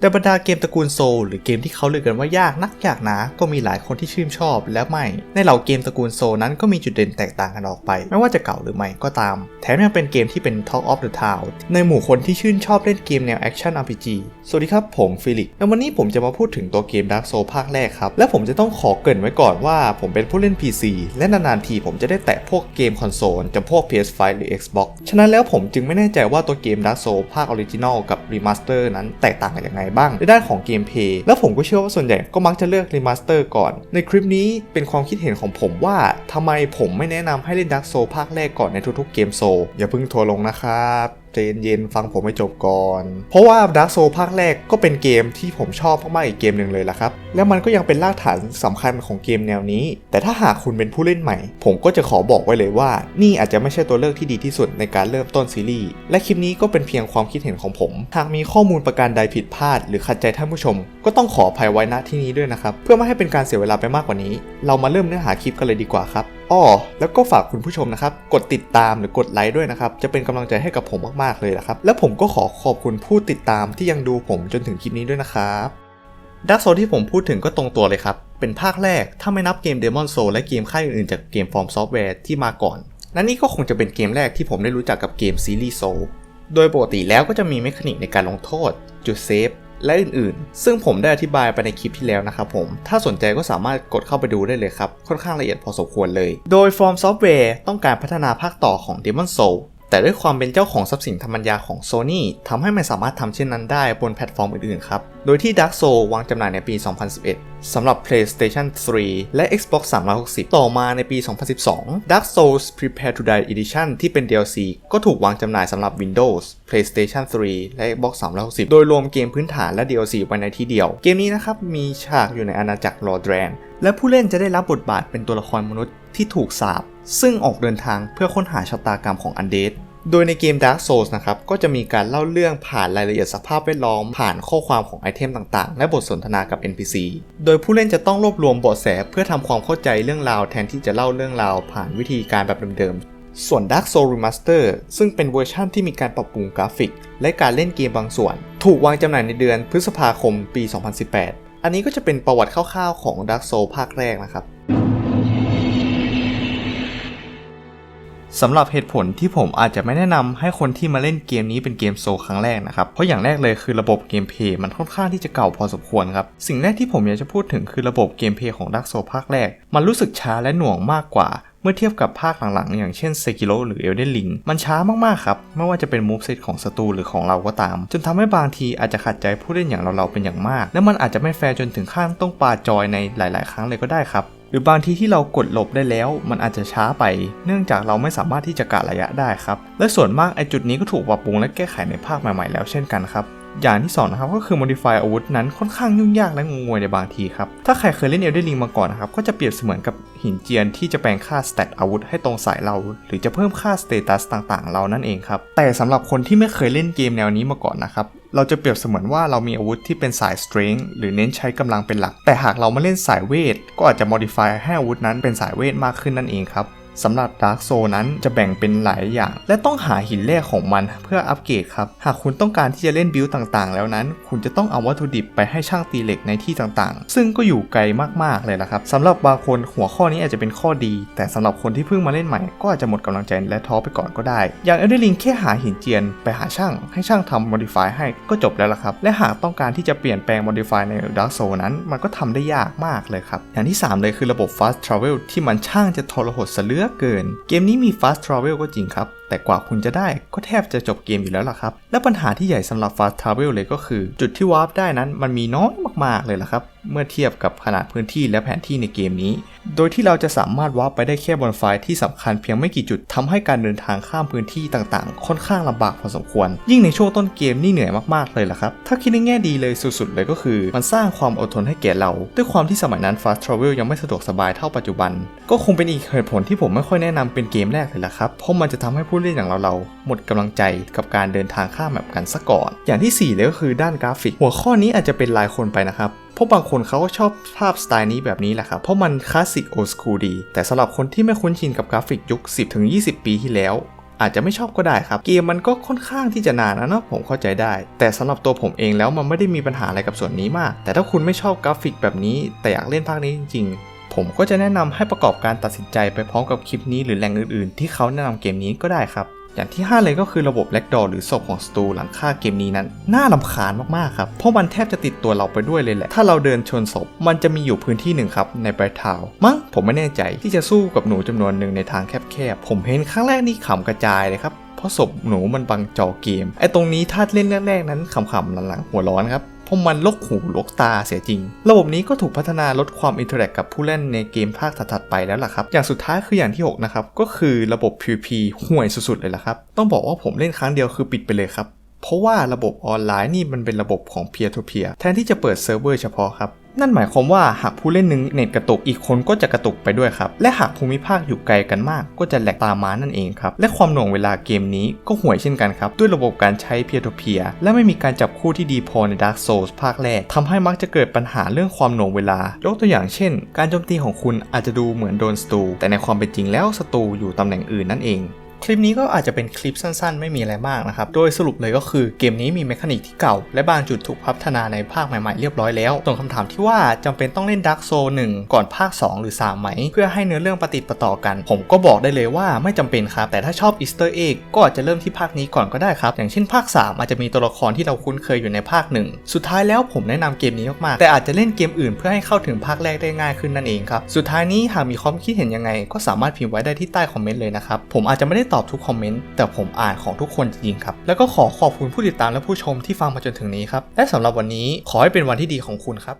แต่บรรดาเกมตระกูลโซลหรือเกมที่เขาเลือกกันว่ายากนักยากหนา ก็มีหลายคนที่ชื่นชอบและไม่ ในเหล่าเกมตระกูลโซลนั้นก็มีจุดเด่นแตกต่างกันออกไป ไม่ว่าจะเก่าหรือใหม่ก็ตาม แถมยังเป็นเกมที่เป็น Talk of the Town ในหมู่คนที่ชื่นชอบเล่นเกมแนว Action RPG สวัสดีครับผมฟิลิกและวันนี้ผมจะมาพูดถึงตัวเกม Dark Souls ภาคแรกครับ และผมจะต้องขอเกริ่นไว้ก่อนว่าผมเป็นผู้เล่น PC และนานๆทีผมจะได้แตะพวกเกมคอนโซลจำพวก PS5 หรือ Xbox ฉะนั้นแล้วผมจึงไม่แน่ใจว่าตัวเกม Dark Souls ภาคออริจินอลกับรีมาสเตอร์นั้นแตกต่างกันยังไงบ้างในด้านของเกมเพย์แล้วผมก็เชื่อว่าส่วนใหญ่ก็มักจะเลือกรีมาสเตอร์ก่อน ในคลิปนี้เป็นความคิดเห็นของผมว่าทำไมผมไม่แนะนำให้เล่นดักโซภาคแรกก่อนในทุกๆเกมโซอย่าเพิ่งทัวร์ลงนะครับ จเย็นๆฟังผมให้จบก่อน เพราะว่า Dark Souls ภาคแรกก็เป็นเกมที่ผมชอบมากๆอีกเกมหนึ่งเลยละครับ แล้วมันก็ยังเป็นรากฐานสำคัญของเกมแนวนี้ แต่ถ้าหากคุณเป็นผู้เล่นใหม่ ผมก็จะขอบอกไว้เลยว่า นี่อาจจะไม่ใช่ตัวเลือกที่ดีที่สุดในการเริ่มต้นซีรีส์และคลิปนี้ก็เป็นเพียงความคิดเห็นของผม หากมีข้อมูลประการใดผิดพลาด หรือขัดใจท่านผู้ชม ก็ต้องขออภัยไว้ณที่นี้ด้วยนะครับเพื่อไม่ให้เป็นการเสียเวลาไปมากกว่านี้ เรามาเริ่มเนื้อหาคลิปกันเลยดีกว่าครับ อ้อแล้วก็ฝากคุณผู้ชมนะครับ กดติดตามหรือกดไลค์ด้วยนะครับ จะเป็นกำลังใจให้กับผมมากๆเลยนะครับ และผมก็ขอขอบคุณผู้ติดตามที่ยังดูผมจนถึงคลิปนี้ด้วยนะครับดักโซที่ผมพูดถึงก็ตรงตัวเลยครับ เป็นภาคแรกถ้าไม่นับเกม Demon Soul และเกมค่ายอื่นๆจากเกมฟอร์มซอฟต์แวร์ที่มาก่อนและนี่ก็คงจะเป็นเกมแรกที่ผมได้รู้จักกับเกมซีรีส์โซโดยปกติแล้วก็จะมีเมคานิกในการลงโทษ จุดเซฟ และอื่นๆ ซึ่งผมได้อธิบายไปในคลิปที่แล้วนะครับผม ถ้าสนใจก็สามารถกดเข้าไปดูได้เลยครับ ค่อนข้างละเอียดพอสมควรเลย โดยฟอร์มซอฟต์แวร์ต้องการพัฒนาภาคต่อของ Demon Soul แต่ด้วยความเป็นเจ้าของทรัพย์สินธรรมัญญาของ Sony ทำให้มันสามารถทำเช่นนั้นได้บนแพลตฟอร์มอื่นๆครับ โดยที่ Dark Souls วางจำหน่ายในปี 2011 สำหรับ PlayStation 3 และ Xbox 360 ต่อมาในปี 2012 Dark Souls Prepare to Die Edition ที่เป็น DLC ก็ถูกวางจำหน่ายสำหรับ Windows PlayStation 3 และ Xbox 360 โดยรวมเกมพื้นฐานและ DLC ไว้ในที่เดียว เกมนี้นะครับ มีฉากอยู่ในอาณาจักรลอร์แดนและผู้เล่นจะได้รับบทบาทเป็นตัวละครมนุษย์ที่ถูกสาปซึ่งออกเดินทางเพื่อค้นหาชะตากรรมของอันเดด โดยในเกม Dark Souls นะครับ ก็จะมีการเล่าเรื่องผ่านรายละเอียดสภาพแวดล้อม ผ่านข้อความของไอเทมต่างๆ และบทสนทนากับ NPC โดยผู้เล่นจะต้องรวบรวมเบาะแสเพื่อทำความเข้าใจเรื่องราวแทนที่จะเล่าเรื่องราวผ่านวิธีการแบบเดิมๆ ส่วน Dark Souls Remaster ซึ่งเป็นเวอร์ชั่นที่มีการปรับปรุงกราฟิก และการเล่นเกมบางส่วน ถูกวางจำหน่ายในเดือนพฤษภาคมปี 2018 อันนี้ก็จะเป็นประวัติคร่าวๆของ Dark Souls ภาคแรกนะครับ สำหรับเหตุผลที่ผมอาจจะไม่แนะนำให้คนที่มาเล่นเกมนี้เป็นเกมโซลครั้งแรกนะครับ เพราะอย่างแรกเลยคือระบบเกมเพย์มันค่อนข้างที่จะเก่าพอสมควรครับ สิ่งแรกที่ผมอยากจะพูดถึงคือระบบเกมเพย์ของดักโซภาคแรก มันรู้สึกช้าและหน่วงมากกว่าเมื่อเทียบกับภาคหลังๆ อย่างเช่น Sekiro หรือ Elden Ring มันช้ามากๆครับ ไม่ว่าจะเป็นมูฟเซตของศัตรูหรือของเราก็ตาม จนทำให้บางทีอาจจะขัดใจผู้เล่นอย่างเราๆเป็นอย่างมาก และมันอาจจะไม่แฟร์จนถึงขั้นต้องปาจอยในหลาย ๆ ครั้งเลยก็ได้ครับ หรือบางทีที่เรากดหลบได้แล้ว มันอาจจะช้าไป เนื่องจากเราไม่สามารถที่จะกะระยะได้ครับ และส่วนมากไอจุดนี้ก็ถูกปรับปรุงและแก้ไขในภาคใหม่ๆแล้วเช่นกันครับอย่างที่สองนะครับก็คือ modify อาวุธนั้นค่อนข้างยุ่งยากและงงงวยในบางทีครับ ถ้าใครเคยเล่น Elden Ring มาก่อนนะครับ ก็จะเปรียบเสมือนกับหินเจียนที่จะแปลงค่าสเตตอาวุธให้ตรงสายเรา หรือจะเพิ่มค่าสเตตัสต่างๆ เรานั่นเองครับ แต่สำหรับคนที่ไม่เคยเล่นเกมแนวนี้มาก่อนนะครับ เราจะเปรียบเสมือนว่าเรามีอาวุธที่เป็นสาย strength หรือเน้นใช้กำลังเป็นหลัก แต่หากเรามาเล่นสายเวท ก็อาจจะ modify ให้อาวุธนั้นเป็นสายเวทมากขึ้นนั่นเองครับ สำหรับ Dark Soul นั้นจะแบ่งเป็นหลายอย่าง และต้องหาหินแร่ของมันเพื่ออัปเกรดครับ หากคุณต้องการที่จะเล่นบิลต่างๆ แล้วนั้น คุณจะต้องเอาวัตถุดิบไปให้ช่างตีเหล็กในที่ต่างๆ ซึ่งก็อยู่ไกลมากๆเลยละครับสำหรับบางคนหัวข้อนี้อาจจะเป็นข้อดี แต่สำหรับคนที่เพิ่งมาเล่นใหม่ก็อาจจะหมดกำลังใจและท้อไปก่อนก็ได้ อย่าง Elden Ring แค่หาหินเจียนไปหาช่าง ให้ช่างทำ modify ให้ก็จบแล้วละครับ และหากต้องการที่จะเปลี่ยนแปลง modify ใน Dark Soul นั้น มันก็ทำได้ยากมากเลยครับ อย่างที่ 3 เลยคือระบบ fast travel ที่มันช่างจะทรหดเสลือเกิน เกมนี้มี fast travel ก็จริงครับ แต่กว่าคุณจะได้ก็แทบจะจบเกมอยู่แล้วล่ะครับ และปัญหาที่ใหญ่สำหรับ fast travel เลยก็คือ จุดที่วาร์ปได้นั้นมันมีน้อยมากๆเลยล่ะครับ เมื่อเทียบกับขนาดพื้นที่และแผนที่ในเกมนี้ โดยที่เราจะสามารถวาร์ปไปได้แค่บนไฟล์ที่สำคัญเพียงไม่กี่จุดทำให้การเดินทางข้ามพื้นที่ต่างๆ ค่อนข้างลำบากพอสมควร ยิ่งในช่วงต้นเกมนี่เหนื่อยมากๆเลยล่ะครับ ถ้าคิดในแง่ดีเลยสุดๆเลยก็คือ มันสร้างความอดทนให้แก่เรา ด้วยความที่สมัยนั้น fast travel ยังไม่สะดวกสบายเท่าปัจจุบัน ก็คงเป็นอีกเหตุผลที่ผมไม่ค่อยแนะนำเป็นเกมแรกเลยล่ะครับเพราะมันจะทำให้ผู้เล่นอย่างเราๆหมดกำลังใจกับการเดินทางข้ามแบบกันซะก่อน อย่างที่สี่เลยก็คือด้านกราฟิก หัวข้อนี้อาจจะเป็นลายคนไปนะครับเพราะบางคนเขาก็ชอบภาพสไตล์นี้แบบนี้แหละครับ เพราะมันคลาสสิกโอสคูลดี แต่สำหรับคนที่ไม่คุ้นชินกับกราฟิกยุค 10-20 ปีที่แล้ว อาจจะไม่ชอบก็ได้ครับ เกมมันก็ค่อนข้างที่จะนานนะเนาะผมเข้าใจได้ แต่สำหรับตัวผมเองแล้วมันไม่ได้มีปัญหาอะไรกับส่วนนี้มาก แต่ถ้าคุณไม่ชอบกราฟิกแบบนี้ แต่อยากเล่นภาคนี้จริง ผมก็จะแนะนำให้ประกอบการตัดสินใจไปพร้อมกับคลิปนี้หรือแหล่งอื่นๆ ที่เขาแนะนำเกมนี้ก็ได้ครับ อย่างที่ 5 เลยก็คือระบบแล็กดอหรือศพของสตูหลังฆ่าเกมนี้นั้น น่าลำคาญมากๆครับ เพราะมันแทบจะติดตัวเราไปด้วยเลยแหละ ถ้าเราเดินชนศพ มันจะมีอยู่พื้นที่หนึ่งครับ ในปลายเท้ามั้งผมไม่แน่ใจที่จะสู้กับหนูจำนวนหนึ่งในทางแคบๆผมเห็นครั้งแรกนี่ขำกระจายเลยครับเพราะศพหนูมันบังจอเกมไอ้ตรงนี้ถ้าเล่นแรกๆนั้นขำๆหลังๆหัวร้อนครับ เพราะมันลกหูลกตาเสียจริง ระบบนี้ก็ถูกพัฒนาลดความอินเทอร์แอคกับผู้เล่นในเกมภาคถัดๆไปแล้วล่ะครับ อย่างสุดท้ายคืออย่างที่ 6 นะครับ ก็คือระบบ PVP ห่วยสุดๆเลยล่ะครับ ต้องบอกว่าผมเล่นครั้งเดียวคือปิดไปเลยครับ เพราะว่าระบบออนไลน์นี่มันเป็นระบบของ peer to peer แทนที่จะเปิดเซิร์ฟเวอร์เฉพาะครับ นั่นหมายความว่าหากผู้เล่นหนึ่งเน็ตกระตุกอีกคนก็จะกระตุกไปด้วยครับ และหากภูมิภาคอยู่ไกลกันมาก ก็จะแหลกตามมานั่นเองครับ และความหน่วงเวลาเกมนี้ก็ห่วยเช่นกันครับ ด้วยระบบการใช้ peer to peer และไม่มีการจับคู่ที่ดีพอใน Dark Souls ภาคแรกทำให้มักจะเกิดปัญหาเรื่องความหน่วงเวลายกตัวอย่างเช่น การโจมตีของคุณอาจจะดูเหมือนโดนสตูแต่ในความเป็นจริงแล้วสตูอยู่ตำแหน่งอื่นนั่นเอง ลิปนี้ก็อาจจะเป็นคลิปสั้นๆ ไม่มีอะไรมากนะครับ โดยสรุปเลยก็คือเกมนี้มีเมคานิกที่เก่า และบางจุดถูกพัฒนาในภาคใหม่ๆเรียบร้อยแล้วตรงคำถามที่ว่าจำเป็นต้องเล่น Dark Soul 1ก่อนภาค 2 หรือ 3 ไหม เพื่อให้เนื้อเรื่องปฏิดปะต่อกัน ผมก็บอกได้เลยว่าไม่จำเป็นครับ แต่ถ้าชอบ Easter Egg ก็อาจจะเริ่มที่ภาคนี้ก่อนก็ได้ครับ อย่างเช่นภาค 3 อาจจะมีตัวละครที่เราคุ้นเคยอยู่ในภาค 1 สุดท้ายแล้วผมแนะนำเกมนี้มากๆแต่อาจจะเล่นเกมอื่นเพื่อให้เข้าถึงภาคแรกได้ง่ายขึ้นนั่นเองครับสุดท้ายนี้หากมีความคิดเห็นยังไง ก็สามารถพิมพ์ไว้ได้ที่ใต้คอมเมนต์เลยนะครับผมอาจจะไม่ได้ตอบอบทุกคอมเมนต์แต่ผมอ่านของทุกคนจริงครับ แล้วก็ขอขอบคุณผู้ติดตามและผู้ชมที่ฟังมาจนถึงนี้ครับ และสำหรับวันนี้ขอให้เป็นวันที่ดีของคุณครับ